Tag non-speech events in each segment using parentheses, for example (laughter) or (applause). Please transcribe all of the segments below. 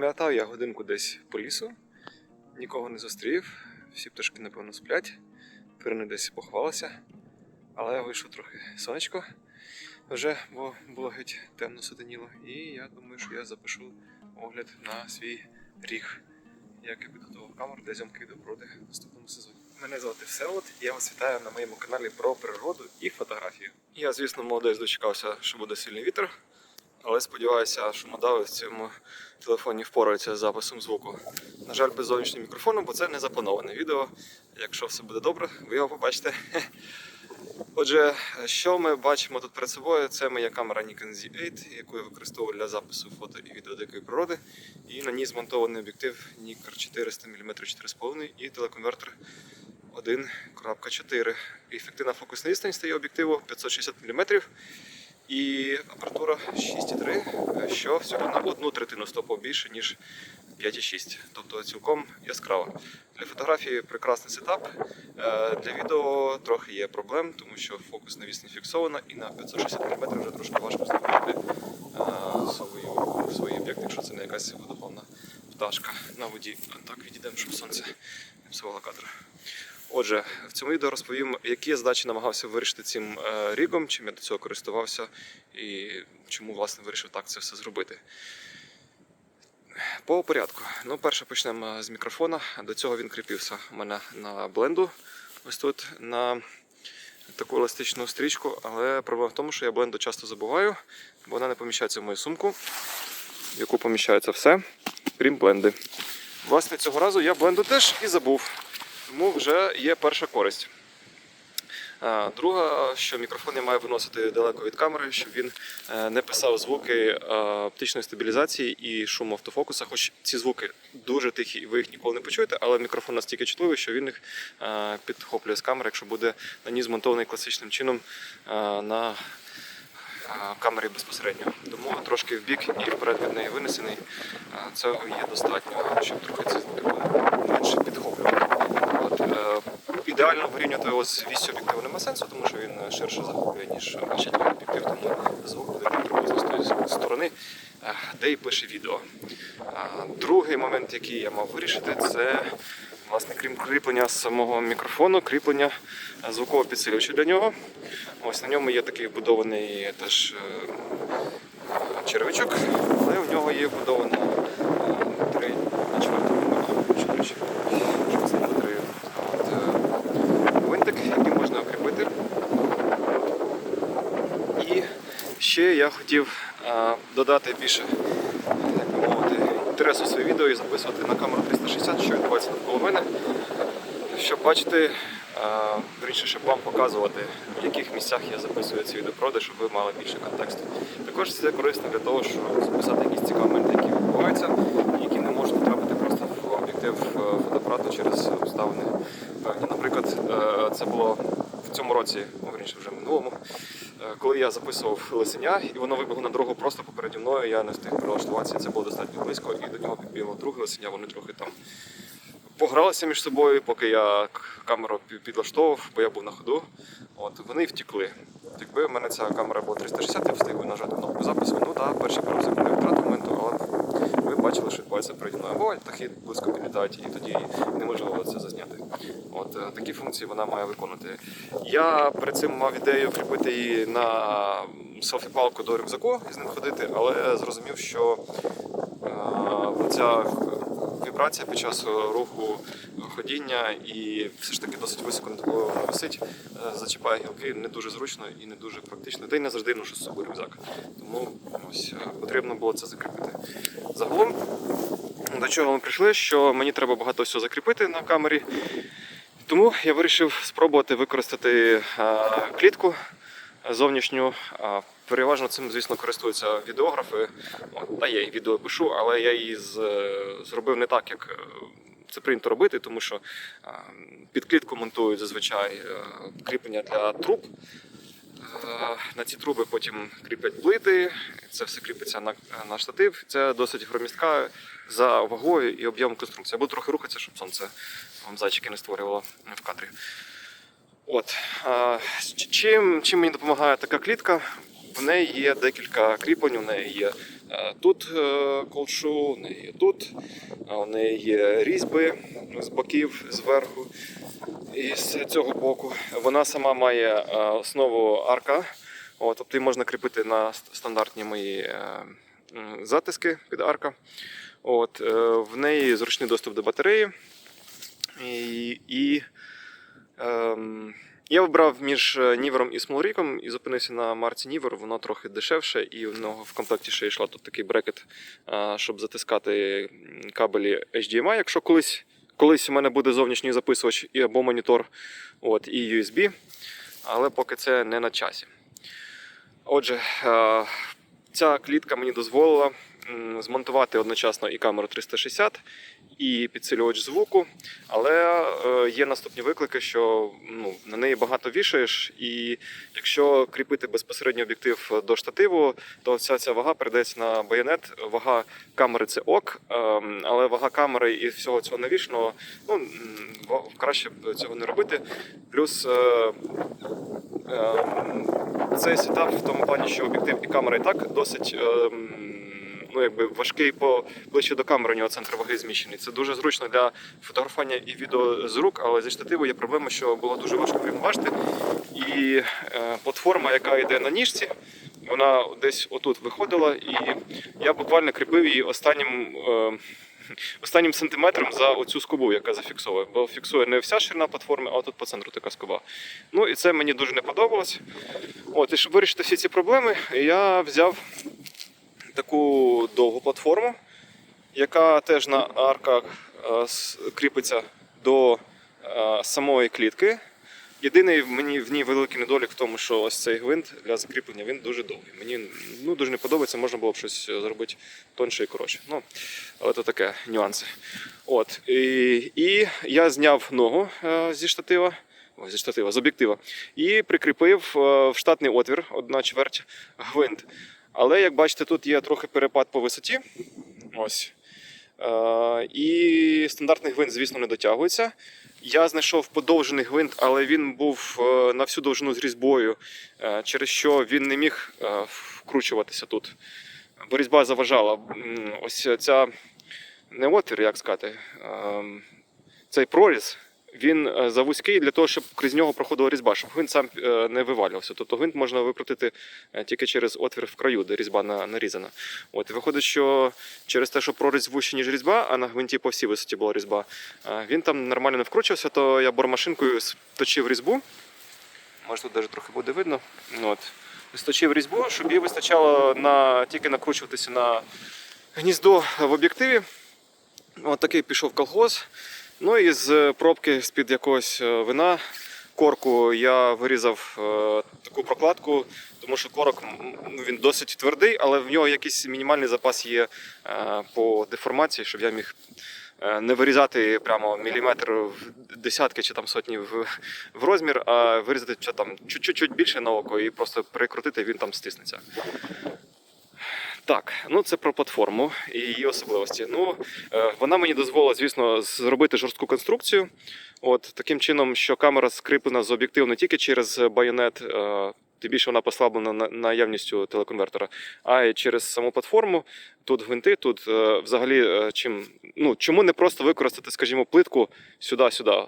Запам'ятав я годинку десь по лісу, нікого не зустрів, всі пташки, напевно, сплять, тварини десь поховалися. Але вийшло трохи сонечко вже, бо було геть темно сутеніло. І я думаю, що я запишу огляд на свій ріг, як я підготував камеру для зйомки відеопроди в наступному сезоні. Мене звати Всеволод, і я вас вітаю на моєму каналі про природу і фотографію. Я, звісно, молодець дочекався, що буде сильний вітер, але сподіваюся, що модави в цьому телефоні впораються з записом звуку. На жаль, без зовнішнього мікрофону, бо це не заплановане відео. Якщо все буде добре, ви його побачите. (laughs) Отже, що ми бачимо тут перед собою? Це моя камера Nikon Z8, яку я використовую для запису фото і відео дикої природи. І на ній змонтований об'єктив Nikkor 400 мм 4,5 і телеконвертер 1.4. Ефективна фокусна відстань стає об'єктиву 560 мм. І апаратура 6,3, що всього на одну третину стопу більше, ніж 5,6. Тобто цілком яскраво. Для фотографії прекрасний сетап. Е, Для відео трохи є проблем, тому що фокус на відстань фіксована і на 560 мм вже трошки важко знаходити е, свою, свій об'єкт, якщо це не якась водоплавна пташка на воді. Так, відійдемо, щоб сонце не псувало кадр. Отже, в цьому відео розповім, які я задачі намагався вирішити цим е, рігом, чим я до цього користувався і чому власне вирішив так це все зробити. По порядку. Ну, перше почнемо з мікрофона. До цього він кріпився у мене на бленду. Ось тут на таку еластичну стрічку, але проблема в тому, що я бленду часто забуваю, бо вона не поміщається в мою сумку, в яку поміщається все, крім бленди. Власне, цього разу я бленду теж і забув, тому вже є перша користь. Друга, що мікрофон я маю виносити далеко від камери, щоб він е, не писав звуки е, оптичної стабілізації і шуму автофокуса. Хоч ці звуки дуже тихі, і ви їх ніколи не почуєте, але мікрофон настільки чутливий, що він їх е, підхоплює з камери, якщо буде на ній змонтований класичним чином на камері безпосередньо. Тому трошки в бік і вперед від неї винесений. Цього є достатньо, щоб трохи ці звуки були менше підхоплювати. Е, ідеально його з вісю об'єктиву нема сенсу, тому що він е, ширше захоплює, ніж щадливий об'єктив, тому звук буде приблизно з тої сторони, е, де і пише відео. Другий момент, який я мав вирішити, це власне крім кріплення самого мікрофону, кріплення звукового підсилювача для нього. Ось на ньому є такий вбудований теж червячок, але в нього є вбудовано е, три на чвертому номера, чотири чи що з ним три. От, е, Гвинтик, який можна окріпити. І ще я хотів е, додати більше, би мовити, інтересу своє відео і записувати на камеру 360, що відбувається навколо мене, щоб бачити, е, вірніше, щоб вам показувати, в яких місцях я записую ці відеопроди, щоб ви мали більше контексту. Також це корисно для того, щоб записати якісь цікаві моменти, які відбуваються, які не можуть потрапити просто в об'єктив е, фотоапарату через обставини. Наприклад, це було в цьому році, вірніше вже минулому, е, коли я записував лисеня, і воно вибігло на дорогу просто попереді мною, я не встиг прилаштуватися, це було достатньо близько, і до нього підбігло друге лисеня, вони трохи там погралися між собою, поки я камеру підлаштовував, бо я був на ходу. От вони втікли. Якби в мене ця камера була 360, я встиг нажати кнопку запису. Ну так, перші пару секунд втратив моменту, але ви бачили, що відбувається переді мною. Бувають птахи близько підлітають, і тоді неможливо це зазняти. От е, такі функції вона має виконувати. Я перед цим мав ідею кріпити її на селфі-палку до рюкзаку і з ним ходити, але зрозумів, що е, ця вібрація під час руху ходіння і все ж таки досить високо над головою висить, е, зачіпає гілки не дуже зручно і не дуже практично. Та й не завжди ношу з собою рюкзак. Тому ось е, потрібно було це закріпити. Загалом, до чого ми прийшли, що мені треба багато всього закріпити на камері. Тому я вирішив спробувати використати е, клітку зовнішню. Переважно цим, звісно, користуються відеографи. Та я і відео пишу, але я її зробив не так, як це прийнято робити, тому що під клітку монтують зазвичай е, кріплення для труб. Е, На ці труби потім кріплять плити, це все кріпиться на, на штатив. Це досить громістка за вагою і об'ємом конструкції. Я буду трохи рухатися, щоб сонце вам зайчики не створювало в кадрі. От. Чим, чим мені допомагає така клітка? В неї є декілька кріплень, у неї є тут е, колшу, у неї є тут, у неї є різьби з боків, зверху і з цього боку. Вона сама має е, основу арка, от, тобто її можна кріпити на стандартні мої е, затиски під арка. От, е, в неї зручний доступ до батареї. І, і ем, я вибрав між е, Нівером і Смолріком і зупинився на марці Нівер. Воно трохи дешевше, і в нього в комплекті ще йшла тут такий брекет, е, щоб затискати кабелі HDMI. Якщо колись, колись у мене буде зовнішній записувач або монітор, от, і USB, але поки це не на часі. Отже, е, ця клітка мені дозволила змонтувати одночасно і камеру 360, і підсилювач звуку. Але е, є наступні виклики, що ну, на неї багато вішаєш, і якщо кріпити безпосередньо об'єктив до штативу, то вся ця вага передається на байонет. Вага камери це ок, ем, але вага камери і всього цього навішаного, ну краще б цього не робити. Плюс е, е, цей сетап в тому плані, що об'єктив і камера і так досить. Ну, якби важкий по ближче до камери, у нього центр ваги зміщений. Це дуже зручно для фотографування і відео з рук, але зі штативу є проблема, що було дуже важко врівноважити. І е, платформа, яка йде на ніжці, вона десь отут виходила, і я буквально кріпив її останнім. Е, Останнім сантиметром за оцю скобу, яка зафіксовує, бо фіксує не вся ширина платформи, а тут по центру така скоба. Ну і це мені дуже не подобалось. От, і щоб вирішити всі ці проблеми, я взяв таку довгу платформу, яка теж на арках е, кріпиться до е, самої клітки. Єдиний мені в ній великий недолік в тому, що ось цей гвинт для закріплення він дуже довгий. Мені ну, дуже не подобається, можна було б щось зробити тонше і коротше. Ну, але то таке нюанси. От. І, і я зняв ногу е, зі штатива. Ой, зі штатива, з об'єктива, і прикріпив е, в штатний отвір, одна чверть гвинт. Але як бачите, тут є трохи перепад по висоті. Ось. Е, і стандартний гвинт, звісно, не дотягується. Я знайшов подовжений гвинт, але він був е, на всю довжину з різьбою, е, через що він не міг вкручуватися тут. Бо різьба заважала. Ось ця не отвір, як сказати, ем, цей проріз. Він е, завузький для того, щоб крізь нього проходила різьба, щоб гвинт сам е, не вивалювався. Тобто гвинт можна викрутити е, тільки через отвір в краю, де різьба нарізана. От виходить, що через те, що проріз вужче, ніж різьба, а на гвинті по всій висоті була різьба, він там нормально не вкручувався, то я бормашинкою сточив різьбу. Може тут навіть трохи буде видно. От. Сточив різьбу, щоб їй вистачало на, тільки накручуватися на гніздо в об'єктиві. От такий пішов колхоз. Ну і з пробки з-під якогось е, вина корку я вирізав е, таку прокладку, тому що корок він досить твердий, але в нього якийсь мінімальний запас є е, по деформації, щоб я міг е, не вирізати прямо міліметр в десятки чи там сотні в, в розмір, а вирізати ще там чуть-чуть більше на око і просто прикрутити, він там стиснеться. Так, ну це про платформу і її особливості. Ну, е, вона мені дозволила, звісно, зробити жорстку конструкцію. От таким чином, що камера скріплена з об'єктиву не тільки через байонет, е, тим більше вона послаблена на- наявністю телеконвертера, а й через саму платформу. Тут гвинти, тут е, взагалі чим ну чому не просто використати, скажімо, плитку сюди-сюди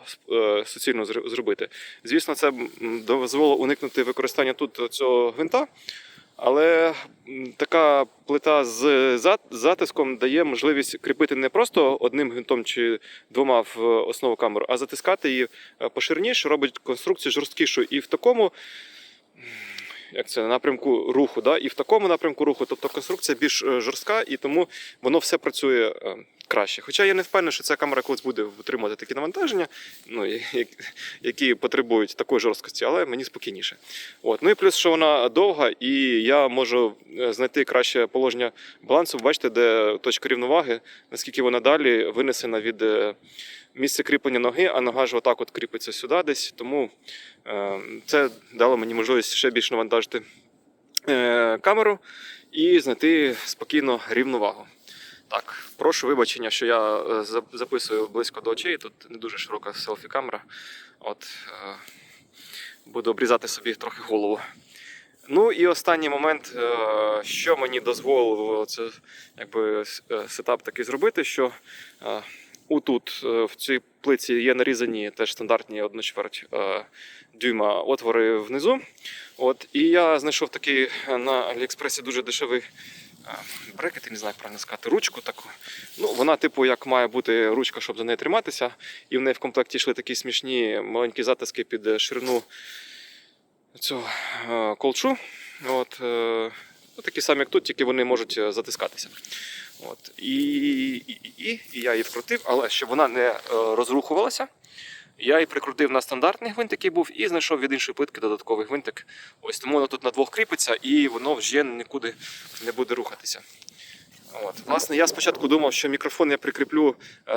суцільно зробити. Звісно, це дозволило уникнути використання тут цього гвинта. Але така плита з затиском дає можливість кріпити не просто одним гвинтом чи двома в основу камеру, а затискати її е, по ширині, що робить конструкцію жорсткішою. І в такому як це, напрямку руху, да? і в такому напрямку руху, тобто конструкція більш е, жорстка, і тому воно все працює е, краще. Хоча я не впевнений, що ця камера колись буде витримувати такі навантаження, ну, які потребують такої жорсткості, але мені спокійніше. От. Ну і плюс, що вона довга, і я можу е, знайти краще положення балансу. Бачите, де точка рівноваги, наскільки вона далі винесена від е, місця кріплення ноги, а нога ж отак от кріпиться сюди десь. Тому е, це дало мені можливість ще більше навантажити камеру і знайти спокійно рівновагу. Так, прошу вибачення, що я е, записую близько до очей. Тут не дуже широка селфі-камера. От е, буду обрізати собі трохи голову. Ну і останній момент, е, що мені дозволило це якби сетап такий зробити, що отут в цій плиці є нарізані теж стандартні 1 чверть дюйма отвори внизу. От, і я знайшов такий на Аліекспресі дуже дешевий е, брекет, не знаю, як правильно сказати, ручку таку. Ну, вона, типу, як має бути ручка, щоб за нею триматися. І в неї в комплекті йшли такі смішні маленькі затиски під ширину цього е, колчу. От, е, ну, такі самі, як тут, тільки вони можуть е, затискатися. От, і, і, і, і я її вкрутив, але щоб вона не розрухувалася, я її прикрутив на стандартний гвинт, який був, і знайшов від іншої плитки додатковий гвинтик. Ось тому воно тут на двох кріпиться і воно вже нікуди не буде рухатися. От. Власне, я спочатку думав, що мікрофон я прикріплю е,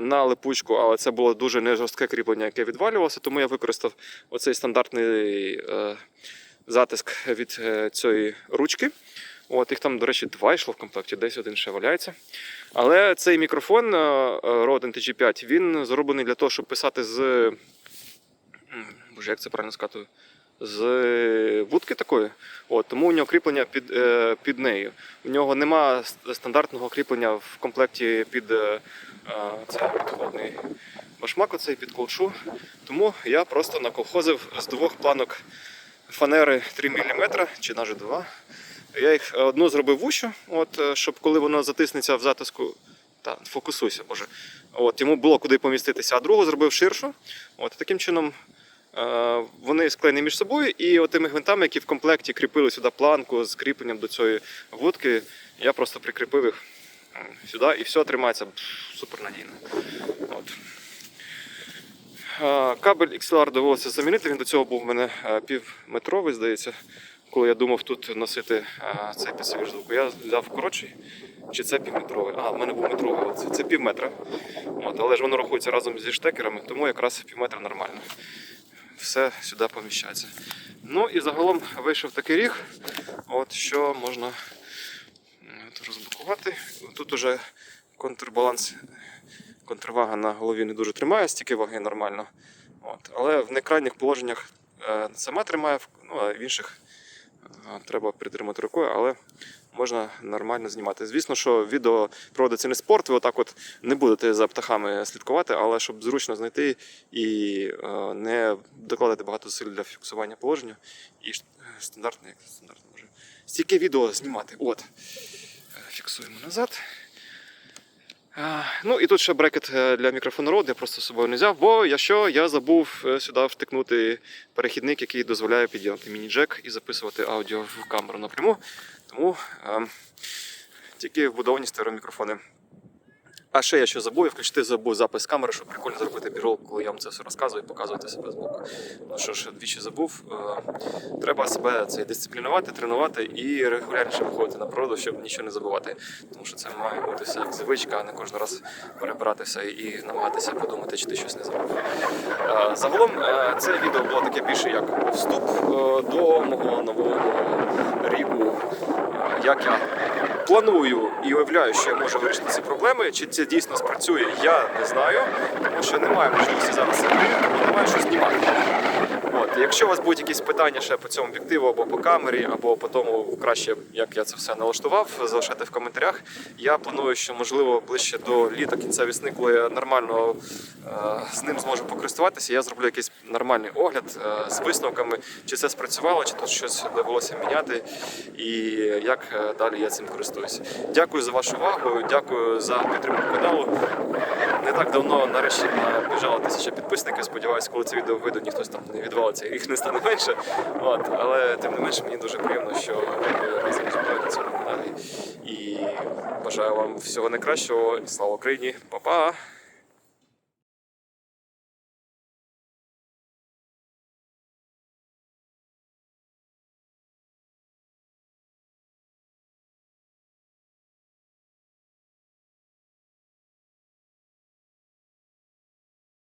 на липучку, але це було дуже не жорстке кріплення, яке відвалювалося, тому я використав оцей стандартний е, затиск від е, цієї ручки. От, їх там, до речі, два йшло в комплекті, десь один ще валяється. Але цей мікрофон е, Rode NTG5 він зроблений для того, щоб писати з. Боже, як це правильно сказати? З вудки такої. От, тому у нього кріплення під, е, під нею. У нього нема стандартного кріплення в комплекті під е, е, цей підходний башмак, оцей під колшу. Тому я просто наколхозив з двох планок фанери 3 мм чи навіть 2 я їх е, одну зробив вущу, от, е, щоб коли воно затиснеться в затиску. Та, фокусуйся, боже. От, йому було куди поміститися, а другу зробив ширшу. От, таким чином е, вони склеєні між собою, і тими гвинтами, які в комплекті кріпили сюди планку з кріпленням до цієї вудки, я просто прикріпив їх сюди і все тримається пф, супер надійно. От. Кабель XLR довелося замінити. Він до цього був у мене півметровий, здається. Коли я думав тут носити е, цей підсилювач звуку, я взяв коротший. Чи це півметровий? А, в мене був метровий, це, це півметра. От, але ж воно рахується разом зі штекерами, тому якраз півметра нормально. Все сюди поміщається. Ну і загалом вийшов такий ріг, от, що можна розблокувати. Тут уже контрбаланс, контрвага на голові не дуже тримає, стільки ваги нормально. От. Але в некрайніх положеннях е, сама тримає, ну, а в інших треба притримати рукою, але можна нормально знімати. Звісно, що відео проводиться не спорт, ви отак от не будете за птахами слідкувати, але щоб зручно знайти і е, не докладати багато зусиль для фіксування положення. І е, стандартне, як стандартне може. Стільки відео знімати. От. Е, Фіксуємо назад. А, Ну і тут ще брекет е, для мікрофону Rode, я просто з собою не взяв, бо я що, я забув е, сюди втикнути перехідник, який дозволяє під'єднати міні-джек і записувати аудіо в камеру напряму. Тому ем, тільки вбудовані стереомікрофони. А ще я що забув, включити забув запис камери, щоб прикольно зробити бірол, коли я вам це все розказую і показувати себе збоку. Ну що ж, двічі забув. Е, Треба себе це дисциплінувати, тренувати і регулярніше виходити на природу, щоб нічого не забувати. Тому що це має бути все як звичка, а не кожен раз перебирати все і намагатися подумати, чи ти щось не забув. Е, Загалом е, це відео було таке більше як вступ до мого нового ріку, е, як я планую і уявляю, що я можу вирішити ці проблеми. Чи це дійсно спрацює, я не знаю, тому що немає можливості зараз немає що знімати. Якщо у вас будуть якісь питання ще по цьому об'єктиву або по камері, або по тому краще, як я це все налаштував, залишайте в коментарях. Я планую, що можливо ближче до літа, кінця весни, коли я нормально е, з ним зможу покористуватися, я зроблю якийсь нормальний огляд е, з висновками, чи це спрацювало, чи тут щось довелося міняти, і як е, далі я цим користуюся. Дякую за вашу увагу, дякую за підтримку каналу. Не так давно нарешті набіжала тисяча підписників. Сподіваюсь, коли це відео вийде, ніхто там не відвалиться їх не стане менше. От, але тим не менше мені дуже приємно, що ви разом зі мною на каналі. І бажаю вам всього найкращого. Слава Україні, Па-па!